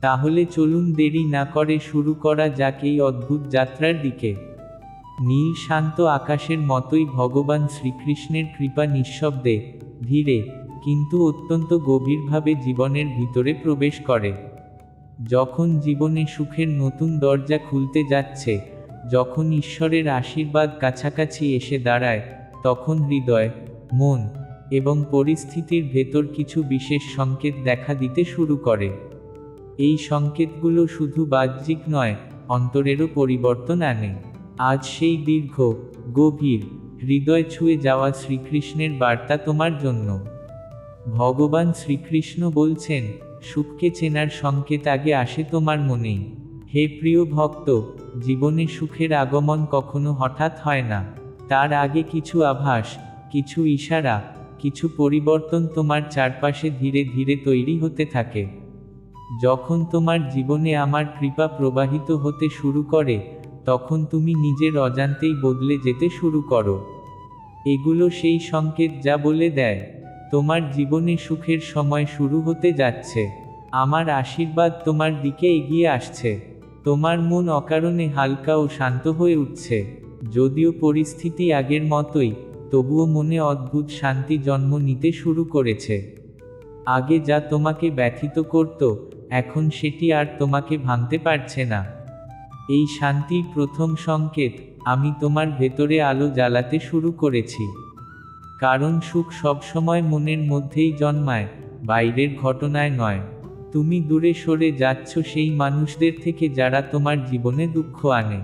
তাহলে চলুন দেরি না করে শুরু করা যাক এই অদ্ভুত যাত্রার দিকে। নীল শান্ত আকাশের মতোই ভগবান শ্রীকৃষ্ণের কৃপা নিঃশব্দে ধীরে, কিন্তু অত্যন্ত গভীরভাবে জীবনের ভিতরে প্রবেশ করে। যখন জীবনে সুখের নতুন দরজা খুলতে যাচ্ছে, যখন ঈশ্বরের আশীর্বাদ কাছাকাছি এসে দাঁড়ায়, তখন হৃদয়, মন এবং পরিস্থিতির ভেতর কিছু বিশেষ সংকেত দেখা দিতে শুরু করে। এই সংকেতগুলো শুধু বাহ্যিক নয়, অন্তরেরও পরিবর্তন আনে। আজ সেই দীর্ঘ, গভীর, হৃদয় ছুঁয়ে যাওয়া শ্রীকৃষ্ণের বার্তা তোমার জন্য। ভগবান শ্রীকৃষ্ণ বলছেন, সুখকে চেনার সংকেত আগে আসে তোমার মনেই। হে প্রিয় ভক্ত, জীবনে সুখের আগমন কখনো হঠাৎ হয় না। তার আগে কিছু আভাস, কিছু ইশারা, কিছু পরিবর্তন তোমার চারপাশে ধীরে ধীরে তৈরি হতে থাকে। যখন তোমার জীবনে আমার কৃপা প্রবাহিত হতে শুরু করে, তখন তুমি নিজের অজান্তেই বদলে যেতে শুরু করো। এগুলো সেই সংকেত যা বলে দেয়, তোমার জীবনে সুখের সময় শুরু হতে যাচ্ছে। আমার আশীর্বাদ তোমার দিকে এগিয়ে আসছে। তোমার মন অকারণে হালকা ও শান্ত হয়ে উঠছে। যদিও পরিস্থিতি আগের মতোই, তবুও মনে অদ্ভুত শান্তি জন্ম নিতে শুরু করেছে। আগে যা তোমাকে ব্যথিত করত এখন সেটি আর তোমাকে ভাঙতে পারছে না। এই শান্তির প্রথম সংকেত আমি তোমার ভেতরে আলো জ্বালাতে শুরু করেছি। কারণ সুখ সবসময় মনের মধ্যেই জন্মায়, বাইরের ঘটনায় নয়। তুমি দূরে সরে যাচ্ছ সেই মানুষদের থেকে যারা তোমার জীবনে দুঃখ আনে।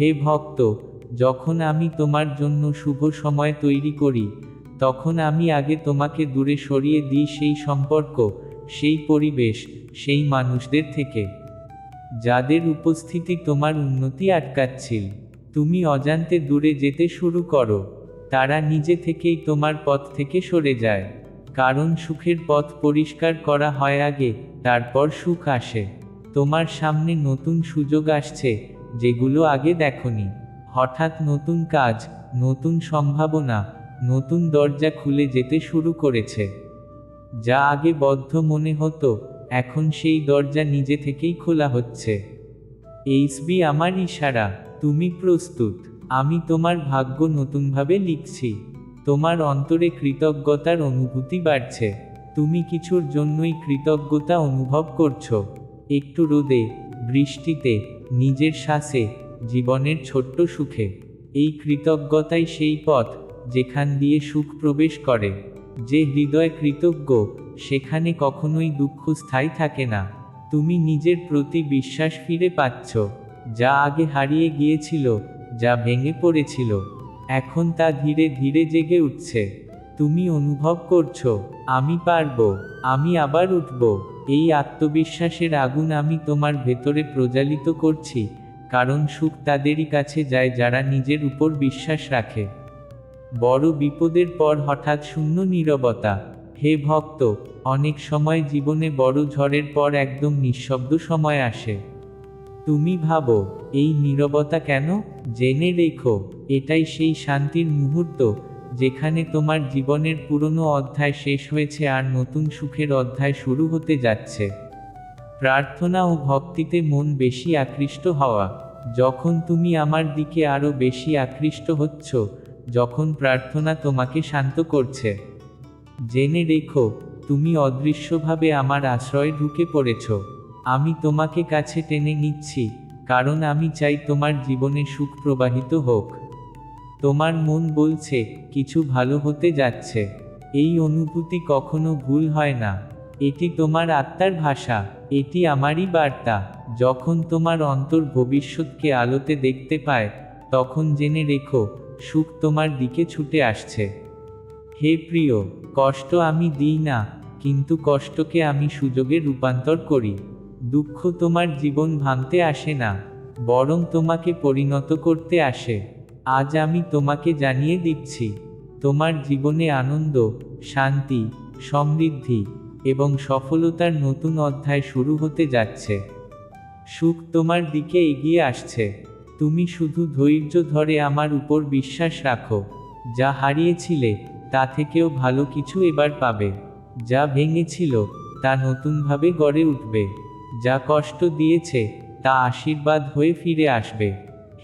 হে ভক্ত, যখন আমি তোমার জন্য শুভ সময় তৈরি করি, তখন আমি আগে তোমাকে দূরে সরিয়ে দিই সেই সম্পর্ক, সেই পরিবেশ সেই মানুষদের থেকে। যাদের উপস্থিতি তোমার উন্নতি আটকাচ্ছিল। তুমি অজান্তে দূরে যেতে শুরু করো। তারা নিজে থেকেই তোমার পথ থেকে সরে যায়। কারণ সুখের পথ পরিষ্কার করা হয় আগে, তারপর সুখ আসে। তোমার সামনে নতুন সুযোগ আসছে, যেগুলো আগে দেখনি। হঠাৎ নতুন কাজ, নতুন সম্ভাবনা, নতুন দরজা খুলে যেতে শুরু করেছে। যা আগে বদ্ধ মনে হতো এখন সেই দরজা নিজে থেকেই খোলা হচ্ছে। এইচবি আমার ইশারা, তুমি প্রস্তুত। আমি তোমার ভাগ্য নতুনভাবে লিখছি। তোমার অন্তরে কৃতজ্ঞতার অনুভূতি বাড়ছে। তুমি কিছুর জন্যই কৃতজ্ঞতা অনুভব করছ। একটু রোদে, বৃষ্টিতে, নিজের শ্বাসে, জীবনের ছোট্ট সুখে। এই কৃতজ্ঞতাই সেই পথ যেখান দিয়ে সুখ প্রবেশ করে, যে হৃদয় কৃতজ্ঞ সেখানে কখনোই দুঃখ স্থায়ী থাকে না। তুমি নিজের প্রতি বিশ্বাস ফিরে পাচ্ছ। যা আগে হারিয়ে গিয়েছিল, যা ভেঙে পড়েছিল, এখন তা ধীরে ধীরে জেগে উঠছে। তুমি অনুভব করছ, আমি পারব, আমি আবার উঠব। এই আত্মবিশ্বাসের আগুন আমি তোমার ভেতরে প্রজ্বালিত করছি, কারণ সুখ তাদেরই কাছে যায় যারা নিজের উপর বিশ্বাস রাখে। বড় বিপদের পর হঠাৎ শূন্য নীরবতা। হে ভক্ত, অনেক সময় জীবনে বড় ঝড়ের পর একদম নিঃশব্দ সময় আসে। তুমি ভাবো, এই নীরবতা কেন? জেনে রেখো, এটাই সেই শান্তির মুহূর্ত, যেখানে তোমার জীবনের পুরনো অধ্যায় শেষ হয়েছে আর নতুন সুখের অধ্যায় শুরু হতে যাচ্ছে। প্রার্থনা ও ভক্তিতে মন বেশি আকৃষ্ট হওয়া, যখন তুমি আমার দিকে আরও বেশি আকৃষ্ট হচ্ছ, যখন প্রার্থনা তোমাকে শান্ত করছে। জেনে রেখো, তুমি অদৃশ্যভাবে আমার আশ্রয়ে ঢুকে পড়েছ। আমি তোমাকে কাছে টেনে নিচ্ছি, কারণ আমি চাই তোমার জীবনে সুখ প্রবাহিত হোক। তোমার মন বলছে, কিছু ভালো হতে যাচ্ছে। এই অনুভূতি কখনো ভুল হয় না। এটি তোমার আত্মার ভাষা, এটি আমারই বার্তা। যখন তোমার অন্তর ভবিষ্যৎকে আলোতে দেখতে পায়, তখন জেনে রেখো, সুখ তোমার দিকে ছুটে আসছে। হে প্রিয়, কষ্ট আমি দিই না, কিন্তু কষ্টকে আমি সুযোগে রূপান্তর করি। দুঃখ তোমার জীবন ভাঙতে আসে না, বরং তোমাকে পরিণত করতে আসে। আজ আমি তোমাকে জানিয়ে দিচ্ছি, তোমার জীবনে আনন্দ, শান্তি, সমৃদ্ধি এবং সফলতার নতুন অধ্যায় শুরু হতে যাচ্ছে। সুখ তোমার দিকে এগিয়ে আসছে। তুমি শুধু ধৈর্য ধরে আমার উপর বিশ্বাস রাখো। যা হারিয়েছিলে তা থেকেও ভালো কিছু এবার পাবে। যা ভেঙেছিল, তা নতুনভাবে গড়ে উঠবে। যা কষ্ট দিয়েছে, তা আশীর্বাদ হয়ে ফিরে আসবে।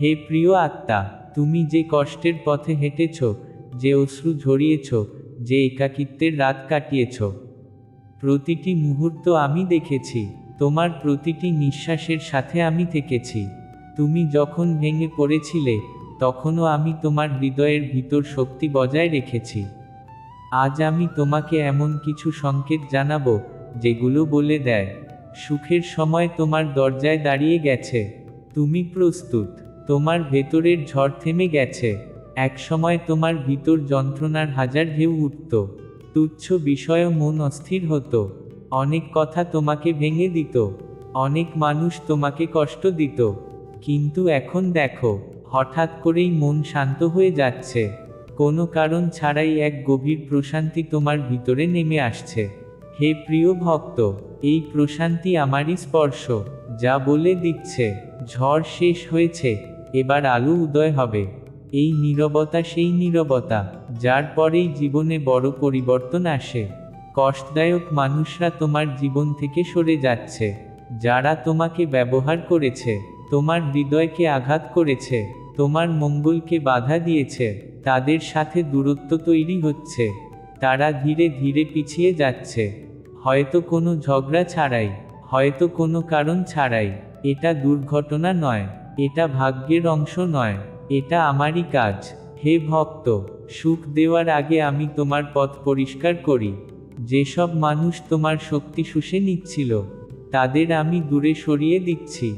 হে প্রিয় আত্মা, তুমি যে কষ্টের পথে হেঁটেছ, যে অশ্রু ঝরিয়েছ, যে একাকিত্বের রাত কাটিয়েছ, প্রতিটি মুহূর্ত আমি দেখেছি, তোমার প্রতিটি নিঃশ্বাসের সাথে আমি থেকেছি। তুমি যখন ভেঙে পড়েছিলে, তখনও আমি তোমার হৃদয়ের ভিতর শক্তি বজায় রেখেছি। আজ আমি তোমাকে এমন কিছু সংকেত জানাব, যেগুলো বলে দেয়, সুখের সময় তোমার দরজায় দাঁড়িয়ে গেছে, তুমি প্রস্তুত, তোমার ভেতরের ঝড় থেমে গেছে, এক সময় তোমার ভিতর যন্ত্রণার হাজার ঢেউ উঠত, তুচ্ছ বিষয় মন অস্থির হতো, অনেক কথা তোমাকে ভেঙে দিত, অনেক মানুষ তোমাকে কষ্ট দিত, কিন্তু এখন দেখো, হঠাৎ করেই মন শান্ত হয়ে যাচ্ছে। কোনো কারণ ছাড়াই এক গভীর প্রশান্তি তোমার ভিতরে নেমে আসছে। হে প্রিয় ভক্ত, এই প্রশান্তি আমারই স্পর্শ, যা বলে দিচ্ছে, ঝড় শেষ হয়েছে, এবার আলো উদয় হবে। এই নীরবতা সেই নীরবতা, যার পরেই জীবনে বড় পরিবর্তন আসে। কষ্টদায়ক মানুষরা তোমার জীবন থেকে সরে যাচ্ছে, যারা তোমাকে ব্যবহার করেছে, তোমার হৃদয়কে আঘাত করেছে। তোমার মঙ্গলকে বাধা দিয়েছে, তাদের সাথে দূরত্ব তৈরি হচ্ছে। তারা ধীরে ধীরে পিছিয়ে যাচ্ছে। হয়তো কোনো ঝগড়া ছাড়াই, হয়তো কোনো কারণ ছাড়াই, এটা দুর্ঘটনা নয়, এটা ভাগ্যের অংশ নয়, এটা আমারই কাজ। হে ভক্ত, সুখ দেওয়ার আগে আমি তোমার পথ পরিষ্কার করি। যেসব মানুষ তোমার শক্তি শুষে নিচ্ছিল, তাদের আমি দূরে সরিয়ে দিচ্ছি।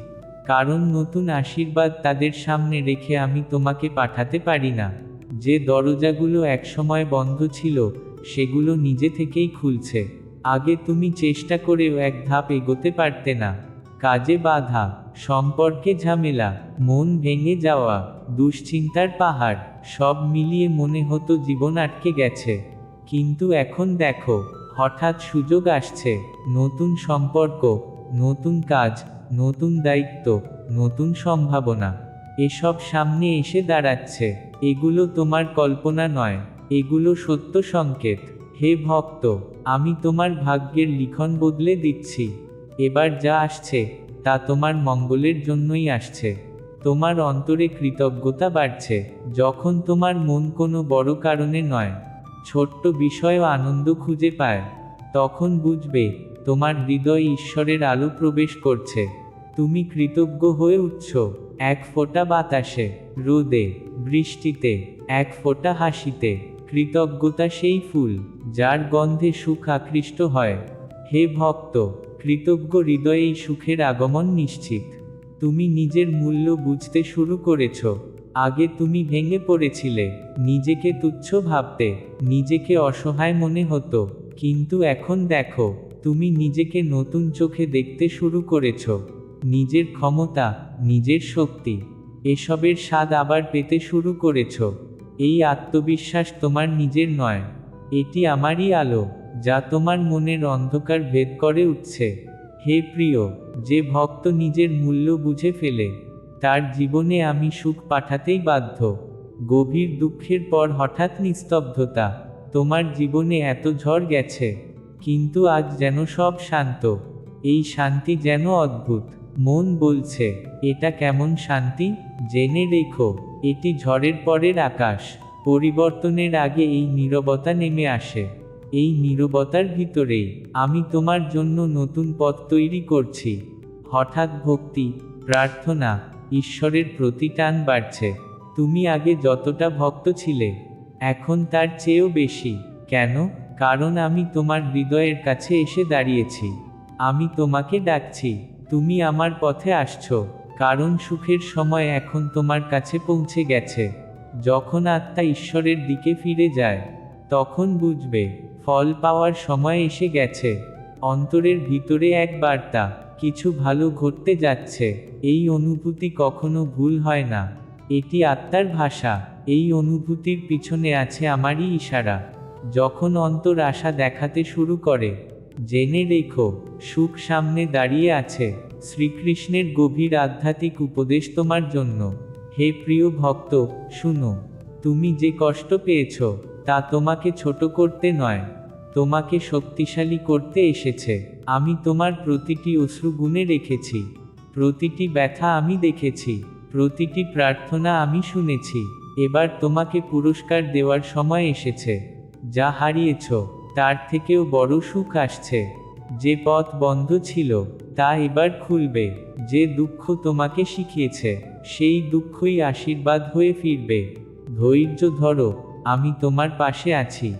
কারণ নতুন আশীর্বাদ তাদের সামনে রেখে আমি তোমাকে পাঠাতে পারি না। যে দরজাগুলো একসময় বন্ধ ছিল, সেগুলো নিজে থেকেই খুলছে। আগে তুমি চেষ্টা করেও এক ধাপ এগোতে পারতে না। কাজে বাধা, সম্পর্কে ঝামেলা, মন ভেঙে যাওয়া, দুশ্চিন্তার পাহাড়, সব মিলিয়ে মনে হতো জীবন আটকে গেছে। কিন্তু এখন দেখো, হঠাৎ সুযোগ আসছে। নতুন সম্পর্ক, নতুন কাজ নতুন দায়িত্ব, নতুন সম্ভাবনা, এসব সামনে এসে দাঁড়াচ্ছে। এগুলো তোমার কল্পনা নয়, এগুলো সত্য সংকেত। হে ভক্ত, আমি তোমার ভাগ্যের লিখন বদলে দিচ্ছি। এবার যা আসছে, তা তোমার মঙ্গলের জন্যই আসছে। তোমার অন্তরে কৃতজ্ঞতা বাড়ছে, যখন তোমার মন কোনো বড় কারণে নয়, ছোট্ট বিষয়েও আনন্দ খুঁজে পায়। তখন বুঝবে, তোমার হৃদয় ঈশ্বরের আলো প্রবেশ করছে। তুমি কৃতজ্ঞ হয়ে উঠছ। এক ফোঁটা বাতাসে, রোদে, বৃষ্টিতে, এক ফোঁটা হাসিতে, কৃতজ্ঞতা সেই ফুল, যার গন্ধে সুখ আকৃষ্ট হয়। হে ভক্ত, কৃতজ্ঞ হৃদয়ে এই সুখের আগমন নিশ্চিত। তুমি নিজের মূল্য বুঝতে শুরু করেছ। আগে তুমি ভেঙে পড়েছিলে, নিজেকে তুচ্ছ ভাবতে, নিজেকে অসহায় মনে হতো। কিন্তু এখন দেখো, তুমি নিজেকে নতুন চোখে দেখতে শুরু করেছ। নিজের ক্ষমতা, নিজের শক্তি, এসবের স্বাদ আবার পেতে শুরু করেছ। এই আত্মবিশ্বাস তোমার নিজের নয়। এটি আমারই আলো, যা তোমার মনের অন্ধকার ভেদ করে উঠছে। হে প্রিয়, যে ভক্ত নিজের মূল্য বুঝে ফেলে, তার জীবনে আমি সুখ পাঠাতেই বাধ্য। গভীর দুঃখের পর হঠাৎ নিস্তব্ধতা, তোমার জীবনে এত ঝড় গেছে, কিন্তু আজ যেন সব শান্ত। এই শান্তি যেন অদ্ভুত। মন বলছে, এটা কেমন শান্তি? জেনে রেখো, এটি ঝড়ের পরের আকাশ। পরিবর্তনের আগে এই নীরবতা নেমে আসে। এই নীরবতার ভিতরেই আমি তোমার জন্য নতুন পথ তৈরি করছি। হঠাৎ ভক্তি, প্রার্থনা, ঈশ্বরের প্রতি টান বাড়ছে। তুমি আগে যতটা ভক্ত ছিলে, এখন তার চেয়েও বেশি। কেন? কারণ আমি তোমার হৃদয়ের কাছে এসে দাঁড়িয়েছি। আমি তোমাকে ডাকছি। তুমি আমার পথে আসছো, কারণ সুখের সময় এখন তোমার কাছে পৌঁছে গেছে। যখন আত্মা ঈশ্বরের দিকে ফিরে যায়, তখন বুঝবে, ফল পাওয়ার সময় এসে গেছে। অন্তরের ভিতরে এক বার্তা, কিছু ভালো ঘটতে যাচ্ছে, এই অনুভূতি কখনো ভুল হয় না। এটি আত্মার ভাষা, এই অনুভূতির পিছনে আছে আমারই ইশারা। যখন অন্তর আশা দেখাতে শুরু করে জেনে রেখো, সুখ সামনে দাঁড়িয়ে আছে। শ্রীকৃষ্ণের গভীর আধ্যাত্মিক উপদেশ তোমার জন্য। হে প্রিয় ভক্ত, শুনো, তুমি যে কষ্ট পেয়েছ, তা তোমাকে ছোট করতে নয়, তোমাকে শক্তিশালী করতে এসেছে। আমি তোমার প্রতিটি অশ্রু গুণে রেখেছি, প্রতিটি ব্যথা আমি দেখেছি, প্রতিটি প্রার্থনা আমি শুনেছি। এবার তোমাকে পুরস্কার দেওয়ার সময় এসেছে, যা হারিয়েছ। তার থেকেও বড় সুখ আসছে। যে পথ বন্ধ ছিল, তা এবার খুলবে। যে দুঃখ তোমাকে শিখিয়েছে, সেই দুঃখই আশীর্বাদ হয়ে ফিরবে। ধৈর্য ধরো, আমি তোমার পাশে আছি।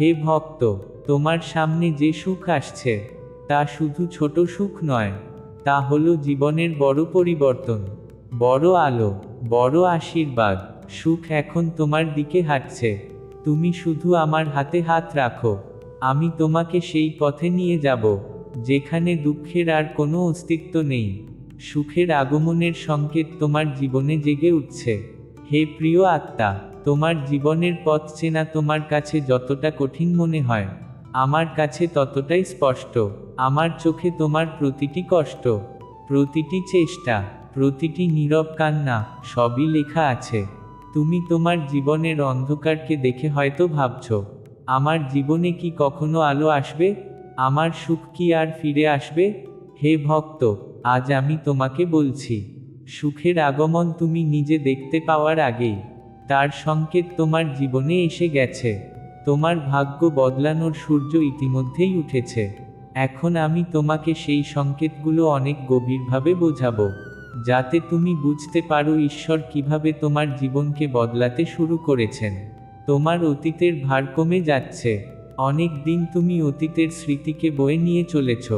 হে ভক্ত, তোমার সামনে যে সুখ আসছে, তা শুধু ছোট সুখ নয়, তা হলো জীবনের বড় পরিবর্তন। বড় আলো, বড় আশীর্বাদ, সুখ এখন তোমার দিকে হাঁটছে। তুমি শুধু আমার হাতে হাত রাখো। আমি তোমাকে সেই পথে নিয়ে যাব, যেখানে দুঃখের আর কোনো অস্তিত্ব নেই। সুখের আগমনের সংকেত তোমার জীবনে জেগে উঠছে। হে প্রিয় আত্মা, তোমার জীবনের পথ চেনা তোমার কাছে যতটা কঠিন মনে হয়, আমার কাছে ততটাই স্পষ্ট। আমার চোখে তোমার প্রতিটি কষ্ট, প্রতিটি চেষ্টা, প্রতিটি নীরব কান্না, সবই লেখা আছে। তুমি তোমার জীবনের অন্ধকারকে দেখে হয়তো ভাবছ আমার জীবনে কি কখনো আলো আসবে? আমার সুখ কি আর ফিরে আসবে? হে ভক্ত, আজ আমি তোমাকে বলছি, সুখের আগমন তুমি নিজে দেখতে পাওয়ার আগেই তার সংকেত তোমার জীবনে এসে গেছে, তোমার ভাগ্য বদলানোর সূর্য ইতিমধ্যেই উঠেছে, এখন আমি তোমাকে সেই সংকেতগুলো অনেক গভীরভাবে বোঝাবো, যাতে তুমি বুঝতে পারো ঈশ্বর কীভাবে তোমার জীবনকে বদলাতে শুরু করেছেন। তোমার অতীতের ভার কমে যাচ্ছে। অনেক দিন তুমি অতীতের স্মৃতিকে বয়ে নিয়ে চলেছ।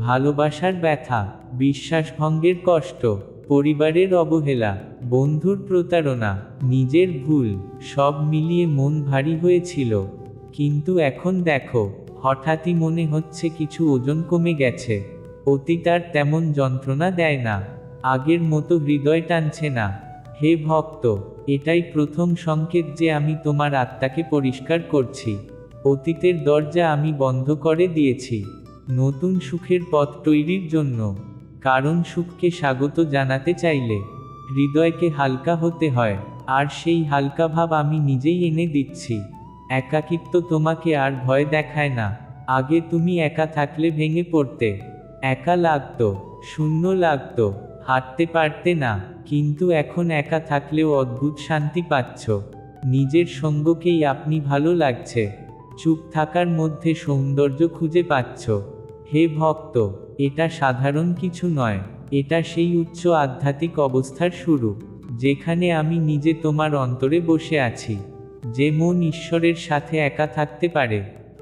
ভালোবাসার ব্যথা, বিশ্বাসভঙ্গের কষ্ট, পরিবারের অবহেলা, বন্ধুর প্রতারণা, নিজের ভুল, সব মিলিয়ে মন ভারী হয়েছিল। কিন্তু এখন দেখো, হঠাৎই মনে হচ্ছে কিছু ওজন কমে গেছে। অতীত আর তেমন যন্ত্রণা দেয় না। আগের মতো হৃদয় টানছে না। হে ভক্ত এটাই প্রথম সংকেত যে আমি তোমার আত্মাকে পরিষ্কার করছি। অতীতের দরজা আমি বন্ধ করে দিয়েছি। নতুন সুখের পথ তৈরির জন্য। কারণ সুখকে স্বাগত জানাতে চাইলে হৃদয়কে হালকা হতে হয়। আর সেই হালকা ভাব আমি নিজেই এনে দিচ্ছি। একাকিত্ব তোমাকে আর ভয় দেখায় না। আগে তুমি একা থাকলে ভেঙে পড়তে। একা লাগতো, শূন্য লাগতো। হাঁটতে পারতে না, কিন্তু এখন একা থাকলেও অদ্ভুত শান্তি পাচ্ছ। নিজের সঙ্গকেই আপনি ভালো লাগছে। চুপ থাকার মধ্যে সৌন্দর্য খুঁজে পাচ্ছ। হে ভক্ত, এটা সাধারণ কিছু নয়। এটা সেই উচ্চ আধ্যাত্মিক অবস্থার শুরু, যেখানে আমি নিজে তোমার অন্তরে বসে আছি। যে মন ঈশ্বরের সাথে একা থাকতে পারে,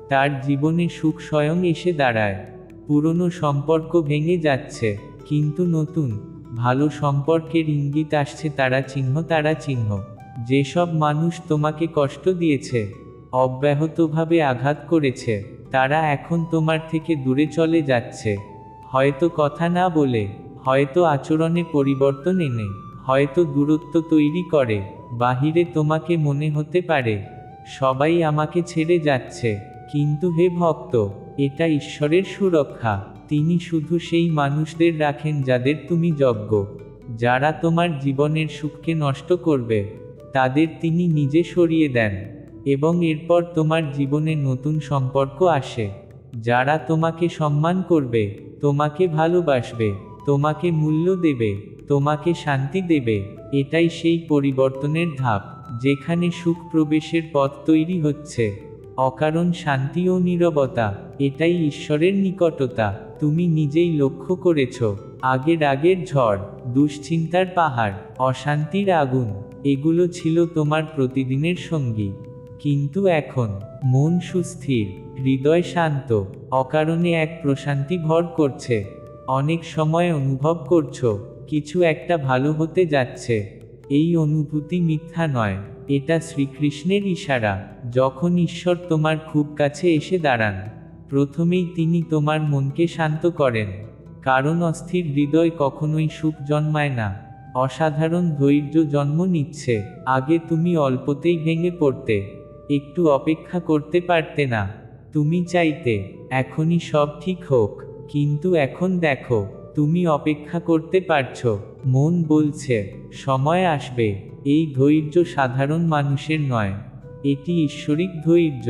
তার জীবনে সুখ স্বয়ং এসে দাঁড়ায়। পুরনো সম্পর্ক ভেঙে যাচ্ছে, কিন্তু নতুন ভালো সম্পর্কের ইঙ্গিত আসছে তারা চিহ্ন তারা চিহ্ন। যেসব মানুষ তোমাকে কষ্ট দিয়েছে, অব্যাহতভাবে আঘাত করেছে, তারা এখন তোমার থেকে দূরে চলে যাচ্ছে। হয়তো কথা না বলে, হয়তো আচরণে পরিবর্তন এনে, হয়তো দূরত্ব তৈরি করে, বাহিরে তোমাকে মনে হতে পারে, সবাই আমাকে ছেড়ে যাচ্ছে। কিন্তু হে ভক্ত, এটা ঈশ্বরের সুরক্ষা। তিনি শুধু সেই মানুষদের রাখেন যাদের তুমি যজ্ঞ যারা তোমার জীবনের সুখকে নষ্ট করবে, তাদের তিনি নিজে সরিয়ে দেন এবং এরপর তোমার জীবনে নতুন সম্পর্ক আসে। যারা তোমাকে সম্মান করবে, তোমাকে ভালোবাসবে, তোমাকে মূল্য দেবে, তোমাকে শান্তি দেবে, এটাই সেই পরিবর্তনের ধাপ, যেখানে সুখ প্রবেশের পথ তৈরি হচ্ছে। অকারণ শান্তি ও নীরবতা, এটাই ঈশ্বরের নিকটতা। তুমি নিজেই লক্ষ্য করেছ আগের আগের ঝড়, দুশ্চিন্তার পাহাড়, অশান্তির আগুন, এগুলো ছিল তোমার প্রতিদিনের সঙ্গী। কিন্তু এখন, মন সুস্থির, হৃদয় শান্ত, অকারণে এক প্রশান্তি ভর করছে। অনেক সময় অনুভব করছ, কিছু একটা ভালো হতে যাচ্ছে। এই অনুভূতি মিথ্যা নয়, এটা শ্রীকৃষ্ণের ইশারা, যখন ঈশ্বর তোমার খুব কাছে এসে দাঁড়ান। প্রথমেই তিনি তোমার মনকে শান্ত করেন, কারণ অস্থির হৃদয় কখনোই সুখ জন্মায় না, অসাধারণ ধৈর্য জন্ম নিচ্ছে, আগে তুমি অল্পতেই ভেঙে পড়তে, একটু অপেক্ষা করতে পারতে না, তুমি চাইতে, এখনই সব ঠিক হোক, কিন্তু এখন দেখো, তুমি অপেক্ষা করতে পারছ, মন বলছে, সময় আসবে, এই ধৈর্য সাধারণ মানুষের নয়, এটি ঈশ্বরিক ধৈর্য।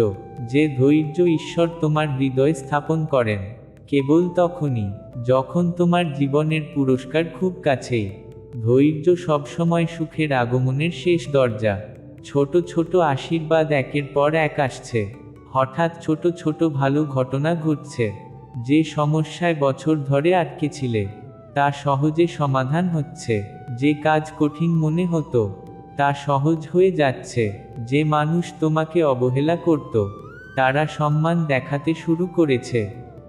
যে ধৈর্য ঈশ্বর তোমার হৃদয় স্থাপন করেন, কেবল তখনই, যখন তোমার জীবনের পুরস্কার খুব কাছেই ধৈর্য সবসময় সুখের আগমনের শেষ দরজা। ছোট ছোট আশীর্বাদ একের পর এক আসছে। হঠাৎ ছোট ছোট ভালো ঘটনা ঘটছে। যে সমস্যায় বছর ধরে আটকে ছিলে, তা সহজে সমাধান হচ্ছে। যে কাজ কঠিন মনে হতো, তা সহজ হয়ে যাচ্ছে। যে মানুষ তোমাকে অবহেলা করত তারা সম্মান দেখাতে শুরু করেছে।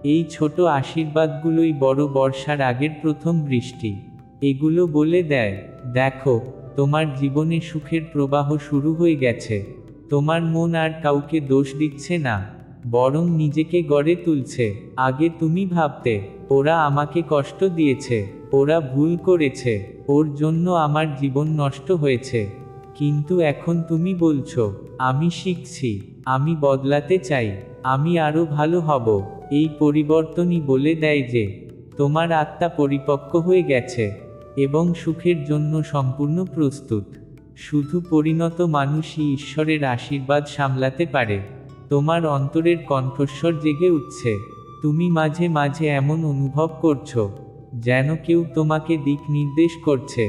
এই ছোট আশীর্বাদগুলোই বড় বর্ষার আগের প্রথম বৃষ্টি। এগুলো বলে দেয়, দেখো, তোমার জীবনে সুখের প্রবাহ শুরু হয়ে গেছে। তোমার মন আর কাউকে দোষ দিচ্ছে না, বরং নিজেকে গড়ে তুলছে। আগে তুমি ভাবতে, ওরা আমাকে কষ্ট দিয়েছে, ওরা ভুল করেছে, ওর জন্য আমার জীবন নষ্ট হয়েছে। কিন্তু এখন তুমি বলছো, আমি শিখছি। আমি বদলাতে চাই, আমি আরও ভালো হব। এই পরিবর্তনই বলে দেয় যে, তোমার আত্মা পরিপক্ক হয়ে গেছে এবং সুখের জন্য সম্পূর্ণ প্রস্তুত। শুধু পরিণত মানুষই ঈশ্বরের আশীর্বাদ সামলাতে পারে। তোমার অন্তরের কণ্ঠস্বর জেগে উঠছে। তুমি মাঝে মাঝে এমন অনুভব করছ, যেন কেউ তোমাকে দিক নির্দেশ করছে।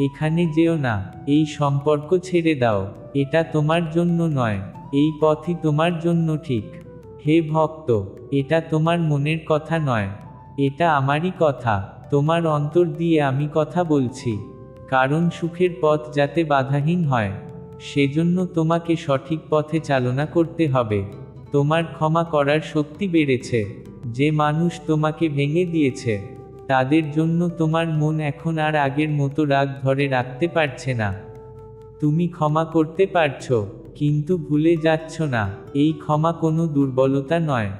এখানে যেও না, এই সম্পর্ক ছেড়ে দাও, এটা তোমার জন্য নয়। এই পথই তোমার জন্য ঠিক। হে ভক্ত, এটা তোমার মনের কথা নয়। এটা আমারই কথা। তোমার অন্তর দিয়ে আমি কথা বলছি। কারণ সুখের পথ যাতে বাধাহীন হয়, সেজন্য তোমাকে সঠিক পথে চালনা করতে হবে। তোমার ক্ষমা করার শক্তি বেড়েছে। যে মানুষ তোমাকে ভেঙে দিয়েছে, তাদের জন্য তোমার মন এখন আর আগের মতো রাগ ধরে রাখতে পারছে না। তুমি ক্ষমা করতে পারছ। কিন্তু ভুলে যাচ্ছ না, এই ক্ষমা কোনো দুর্বলতা নয়।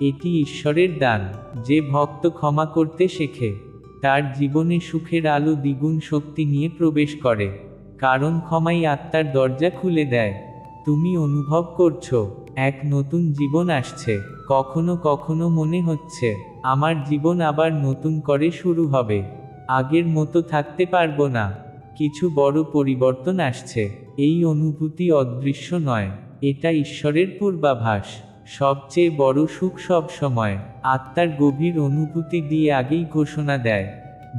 এটি ঈশ্বরের দান, যে ভক্ত ক্ষমা করতে শেখে। তার জীবনে সুখের আলো দ্বিগুণ শক্তি নিয়ে প্রবেশ করে। কারণ ক্ষমাই আত্মার দরজা খুলে দেয়। তুমি অনুভব করছ, এক নতুন জীবন আসছে। কখনো কখনো মনে হচ্ছে, আমার জীবন আবার নতুন করে শুরু হবে। আগের মতো থাকতে পারব না। কিছু বড় পরিবর্তন আসছে। এই অনুভূতি অদৃশ্য নয়, এটা ঈশ্বরের পূর্বাভাস। সবচেয়ে বড় সুখ সব সময়, আত্মার গভীর অনুভূতি দিয়ে আগেই ঘোষণা দেয়।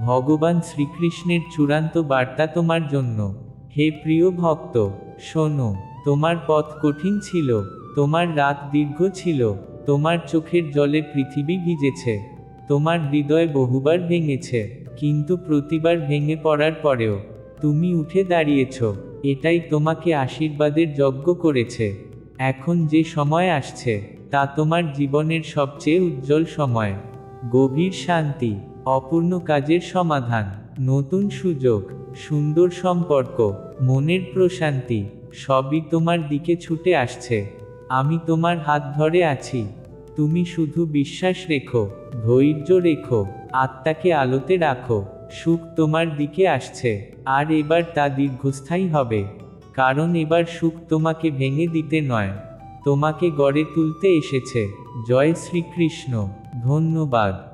ভগবান শ্রীকৃষ্ণের চূড়ান্ত বার্তা তোমার জন্য। হে প্রিয় ভক্ত, শোনো, তোমার পথ কঠিন ছিল, তোমার রাত দীর্ঘ ছিল, তোমার চোখের জলে পৃথিবী ভিজেছে, তোমার হৃদয় বহুবার ভেঙেছে, কিন্তু প্রতিবার ভেঙে পড়ার পরেও, তুমি উঠে দাঁড়িয়েছ। এটাই তোমাকে আশীর্বাদের যজ্ঞ করেছে। এখন যে সময় আসছে, তা তোমার জীবনের সবচেয়ে উজ্জ্বল সময়। গভীর শান্তি, অপূর্ণ কাজের সমাধান, নতুন সুযোগ, সুন্দর সম্পর্ক, মনের প্রশান্তি, সবই তোমার দিকে ছুটে আসছে। আমি তোমার হাত ধরে আছি। তুমি শুধু বিশ্বাস রেখো, ধৈর্য রেখো, আত্মাকে আলোতে রাখো। সুখ তোমার দিকে আসছে, আর এবার তা দীর্ঘস্থায়ী হবে। কারণ এবার সুখ তোমাকে ভেঙে দিতে নয়, তোমাকে গড়ে তুলতে এসেছে। জয় শ্রীকৃষ্ণ। ধন্যবাদ।